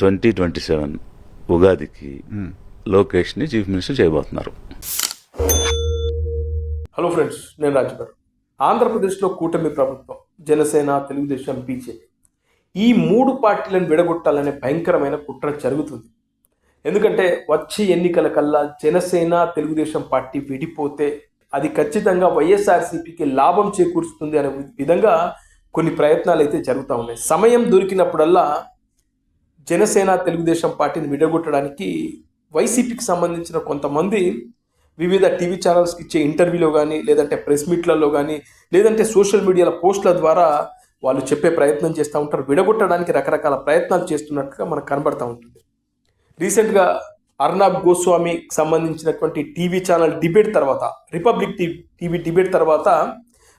Twenty twenty seven ఉగాదికి లోకేష్ని chief minister చేయబోతున్నారు. హలో ఫ్రెండ్స్ నేను రాజు గారు. ఆంధ్రప్రదేశ్లో కూటమి ప్రభుత్వం జనసేన తెలుగుదేశం బీజేపీ ఈ మూడు పార్టీలను విడగొట్టాలనే భయంకరమైన కుట్ర జరుగుతుంది. ఎందుకంటే వచ్చే ఎన్నికల కల్లా జనసేన తెలుగుదేశం పార్టీ విడిపోతే అది ఖచ్చితంగా వైఎస్ఆర్సీపీకి లాభం చేకూరుస్తుంది అనే విధంగా కొన్ని ప్రయత్నాలు అయితే జరుగుతూ ఉన్నాయి. సమయం దొరికినప్పుడల్లా జనసేన తెలుగుదేశం పార్టీని విడగొట్టడానికి వైసీపీకి సంబంధించిన కొంతమంది వివిధ టీవీ ఛానల్స్కి ఇచ్చే ఇంటర్వ్యూలో కానీ లేదంటే ప్రెస్ మీట్లలో కానీ లేదంటే సోషల్ మీడియాల పోస్టుల ద్వారా వాళ్ళు చెప్పే ప్రయత్నం చేస్తూ ఉంటారు. విడగొట్టడానికి రకరకాల ప్రయత్నాలు చేస్తున్నట్టుగా మనకు కనబడతా ఉంటుంది. రీసెంట్గా అర్నాబ్ గోస్వామికి సంబంధించినటువంటి టీవీ ఛానల్ డిబేట్ తర్వాత రిపబ్లిక్ టీవీ టీవీ డిబేట్ తర్వాత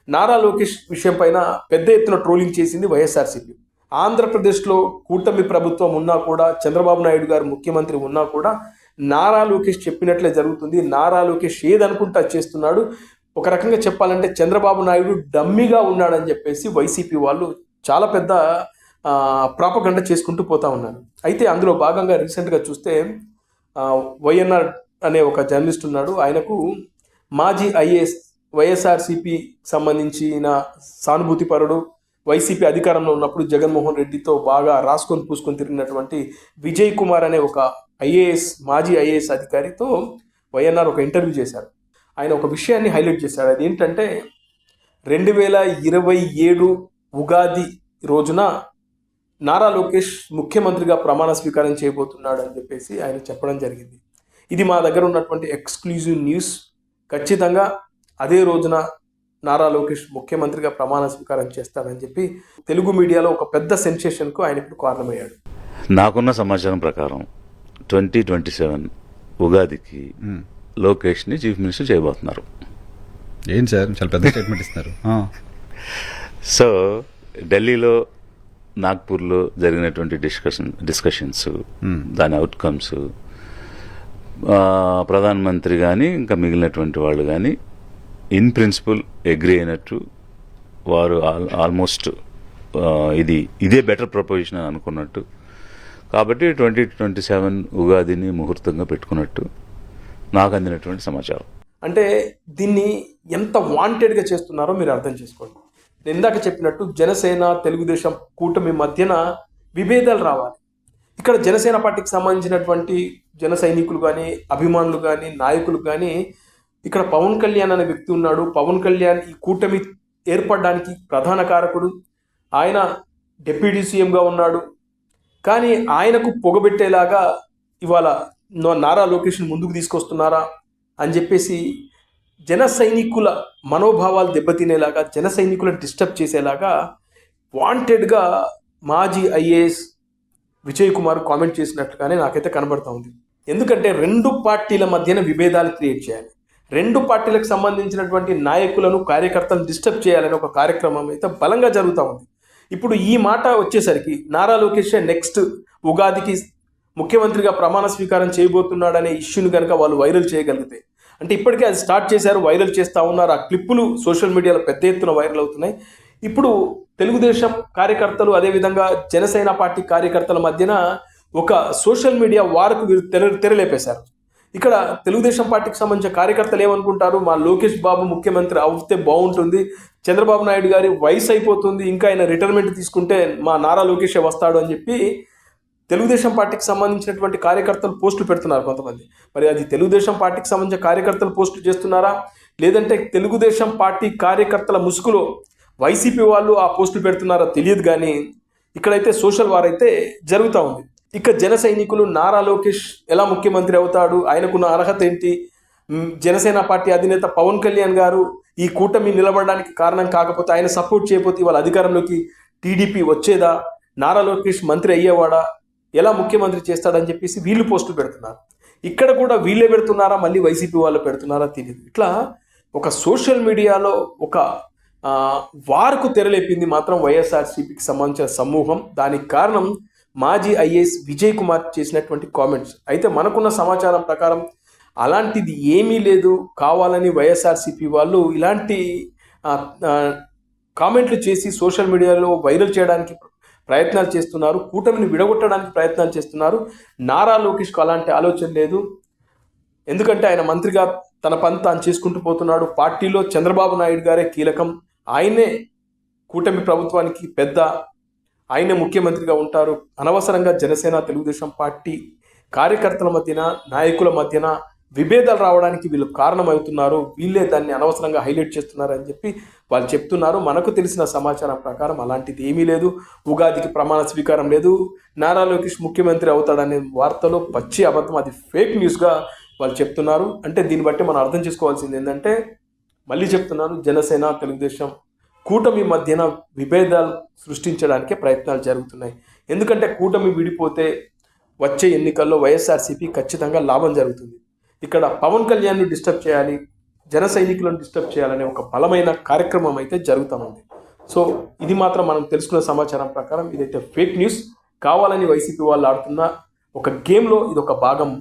నారా లోకేష్ విషయం పైన పెద్ద ఎత్తున ట్రోలింగ్ చేసింది వైఎస్ఆర్సీపీ. ఆంధ్రప్రదేశ్లో కూటమి ప్రభుత్వం ఉన్నా కూడా చంద్రబాబు నాయుడు గారు ముఖ్యమంత్రి ఉన్నా కూడా నారా లోకేష్ చెప్పినట్లే జరుగుతుంది. నారా లోకేష్ ఏదనుకుంటా చేస్తున్నాడు. ఒక రకంగా చెప్పాలంటే చంద్రబాబు నాయుడు డమ్మిగా ఉన్నాడని చెప్పేసి వైసీపీ వాళ్ళు చాలా పెద్ద ప్రాపగండ చేసుకుంటూ పోతా ఉన్నారు. అయితే అందులో భాగంగా రీసెంట్గా చూస్తే వైఎన్ఆర్ అనే ఒక జర్నలిస్ట్ ఉన్నాడు. ఆయనకు మాజీ ఐఏఎస్ వైఎస్ఆర్సీపీ సంబంధించిన సానుభూతిపరుడు వైసీపీ అధికారంలో ఉన్నప్పుడు జగన్మోహన్ రెడ్డితో బాగా రాసుకొని పూసుకొని తిరిగినటువంటి విజయ్ కుమార్ అనే ఒక ఐఏఎస్ మాజీ ఐఏఎస్ అధికారితో వైఎన్ఆర్ ఒక ఇంటర్వ్యూ చేశారు. ఆయన ఒక విషయాన్ని హైలైట్ చేశారు. అది ఏంటంటే రెండు వేల ఇరవై ఏడు ఉగాది రోజున నారా లోకేష్ ముఖ్యమంత్రిగా ప్రమాణ స్వీకారం చేయబోతున్నాడు అని చెప్పేసి ఆయన చెప్పడం జరిగింది. ఇది మా దగ్గర ఉన్నటువంటి ఎక్స్క్లూజివ్ న్యూస్. ఖచ్చితంగా అదే రోజున నారా లోకేష్ ముఖ్యమంత్రిగా ప్రమాణ స్వీకారం చేస్తాడని చెప్పి తెలుగు మీడియాలో ఒక పెద్ద సెన్సేషన్కు ఆయన ఇప్పుడు కారణమయ్యాడు. నాకున్న సమాచారం ప్రకారం ట్వంటీ ట్వంటీ సెవెన్ ఉగాదికి లోకేష్ని చీఫ్ మినిస్టర్ చేయబోతున్నారు. ఏంటి సార్? చాలా పెద్ద స్టేట్మెంట్ ఇస్తున్నారు. ఆ, సో ఢిల్లీలో నాగ్పూర్లో జరిగినటువంటి డిస్కషన్ డిస్కషన్స్ దాని అవుట్కమ్స్ ప్రధానమంత్రి కానీ ఇంకా మిగిలినటువంటి వాళ్ళు కానీ ఇన్ ప్రిన్సిపల్ అగ్రి అయినట్టు వారు ఆల్ ఆల్మోస్ట్ ఇది ఇదే బెటర్ ప్రపోజిషన్ అని అనుకున్నట్టు. కాబట్టి ట్వంటీ ట్వంటీ సెవెన్ ఉగాదిని ముహూర్తంగా పెట్టుకున్నట్టు నాకు అందినటువంటి సమాచారం. అంటే దీన్ని ఎంత వాంటెడ్గా చేస్తున్నారో మీరు అర్థం చేసుకోండి. నేను ఇందాక చెప్పినట్టు జనసేన తెలుగుదేశం కూటమి మధ్యన విభేదాలు రావాలి. ఇక్కడ జనసేన పార్టీకి సంబంధించినటువంటి జన సైనికులు కానీ అభిమానులు కానీ నాయకులు కానీ ఇక్కడ పవన్ కళ్యాణ్ అనే వ్యక్తి ఉన్నాడు. పవన్ కళ్యాణ్ ఈ కూటమి ఏర్పడడానికి ప్రధాన కారకుడు. ఆయన డిప్యూటీ సీఎంగా ఉన్నాడు. కానీ ఆయనకు పొగబెట్టేలాగా ఇవాళ నారా లోకేష్ని ముందుకు తీసుకొస్తున్నారా అని చెప్పేసి జన సైనికుల మనోభావాలు దెబ్బతినేలాగా జన సైనికులను డిస్టర్బ్ చేసేలాగా వాంటెడ్గా మాజీ ఐఏఎస్ విజయ్ కుమార్ కామెంట్ చేసినట్లుగానే నాకైతే కనబడతా ఉంది. ఎందుకంటే రెండు పార్టీల మధ్యన విభేదాలు క్రియేట్ చేయాలి. రెండు పార్టీలకు సంబంధించినటువంటి నాయకులను కార్యకర్తలను డిస్టర్బ్ చేయాలని ఒక కార్యక్రమం అయితే బలంగా జరుగుతూ ఉంది. ఇప్పుడు ఈ మాట వచ్చేసరికి నారా లోకేష్ నెక్స్ట్ ఉగాదికి ముఖ్యమంత్రిగా ప్రమాణ స్వీకారం చేయబోతున్నాడనే ఇష్యూని కనుక వాళ్ళు వైరల్ చేయగలిగితే అంటే ఇప్పటికే అది స్టార్ట్ చేశారు వైరల్ చేస్తూ ఉన్నారు. ఆ క్లిప్పులు సోషల్ మీడియాలో పెద్ద ఎత్తున వైరల్ అవుతున్నాయి. ఇప్పుడు తెలుగుదేశం కార్యకర్తలు అదేవిధంగా జనసేన పార్టీ కార్యకర్తల మధ్యన ఒక సోషల్ మీడియా వార్కు వీరు తెర తెరలేపేశారు. ఇక్కడ తెలుగుదేశం పార్టీకి సంబంధించిన కార్యకర్తలు ఏమనుకుంటారు? మా లోకేష్ బాబు ముఖ్యమంత్రి అవుతే బాగుంటుంది. చంద్రబాబు నాయుడు గారి వయసు అయిపోతుంది. ఇంకా ఆయన రిటైర్మెంట్ తీసుకుంటే మా నారా లోకేషే వస్తాడు అని చెప్పి తెలుగుదేశం పార్టీకి సంబంధించినటువంటి కార్యకర్తలు పోస్టులు పెడుతున్నారు కొంతమంది. మరి అది తెలుగుదేశం పార్టీకి సంబంధించిన కార్యకర్తలు పోస్టులు చేస్తున్నారా? లేదంటే తెలుగుదేశం పార్టీ కార్యకర్తల ముసుగులో వైసీపీ వాళ్ళు ఆ పోస్టులు పెడుతున్నారా తెలియదు కానీ ఇక్కడైతే సోషల్ వార్ అయితే జరుగుతూ ఉంది. ఇక జన సైనికులు నారా లోకేష్ ఎలా ముఖ్యమంత్రి అవుతాడు? ఆయనకున్న అర్హత ఏంటి? జనసేన పార్టీ అధినేత పవన్ కళ్యాణ్ గారు ఈ కూటమి నిలబడడానికి కారణం కాకపోతే ఆయన సపోర్ట్ చేయకపోతే ఇవాళ అధికారంలోకి టీడీపీ వచ్చేదా? నారా లోకేష్ మంత్రి అయ్యేవాడా? ఎలా ముఖ్యమంత్రి చేస్తాడని చెప్పేసి వీళ్ళు పోస్టులు పెడుతున్నారు. ఇక్కడ కూడా వీళ్ళే పెడుతున్నారా? మళ్ళీ వైసీపీ వాళ్ళు పెడుతున్నారా తెలియదు ఇట్లా ఒక సోషల్ మీడియాలో ఒక వార్కు తెరలేపింది మాత్రం వైఎస్ఆర్సీపీకి సంబంధించిన సమూహం. దానికి కారణం మాజీ ఐఏఎస్ విజయ్ కుమార్ చేసినటువంటి కామెంట్స్ అయితే మనకున్న సమాచారం ప్రకారం అలాంటిది ఏమీ లేదు. కావాలని వైఎస్ఆర్సీపీ వాళ్ళు ఇలాంటి కామెంట్లు చేసి సోషల్ మీడియాలో వైరల్ చేయడానికి ప్రయత్నాలు చేస్తున్నారు. కూటమిని విడగొట్టడానికి ప్రయత్నాలు చేస్తున్నారు. నారా లోకేష్కు అలాంటి ఆలోచన లేదు. ఎందుకంటే ఆయన మంత్రిగా తన పని తాను చేసుకుంటూ పోతున్నాడు. పార్టీలో చంద్రబాబు నాయుడు గారే కీలకం. ఆయనే కూటమి ప్రభుత్వానికి పెద్ద ఆయనే ముఖ్యమంత్రిగా ఉంటారు. అనవసరంగా జనసేన తెలుగుదేశం పార్టీ కార్యకర్తల మధ్యన నాయకుల మధ్యన విభేదాలు రావడానికి వీళ్ళు కారణమవుతున్నారు. వీళ్ళే దాన్ని అనవసరంగా హైలైట్ చేస్తున్నారు అని చెప్పి వాళ్ళు చెప్తున్నారు. మనకు తెలిసిన సమాచారం ప్రకారం అలాంటిది ఏమీ లేదు. ఉగాదికి ప్రమాణ స్వీకారం లేదు. నారా లోకేష్ ముఖ్యమంత్రి అవుతాడనే వార్తలో పచ్చి అబద్ధం అది ఫేక్ న్యూస్గా వాళ్ళు చెప్తున్నారు. అంటే దీన్ని బట్టి మనం అర్థం చేసుకోవాల్సింది ఏంటంటే మళ్ళీ చెప్తున్నాను జనసేన తెలుగుదేశం కూటమి మధ్యన విభేదాలు సృష్టించడానికే ప్రయత్నాలు జరుగుతున్నాయి. ఎందుకంటే కూటమి విడిపోతే వచ్చే ఎన్నికల్లో వైఎస్ఆర్సీపీ ఖచ్చితంగా లాభం జరుగుతుంది. ఇక్కడ పవన్ కళ్యాణ్ని డిస్టర్బ్ చేయాలి జన సైనికులను డిస్టర్బ్ చేయాలనే ఒక బలమైన కార్యక్రమం అయితే జరుగుతూ ఉంది. సో ఇది మాత్రం మనం తెలుసుకున్న సమాచారం ప్రకారం ఇదైతే ఫేక్ న్యూస్. కావాలని వైసీపీ వాళ్ళు ఆడుతున్న ఒక గేమ్లో ఇది ఒక భాగం.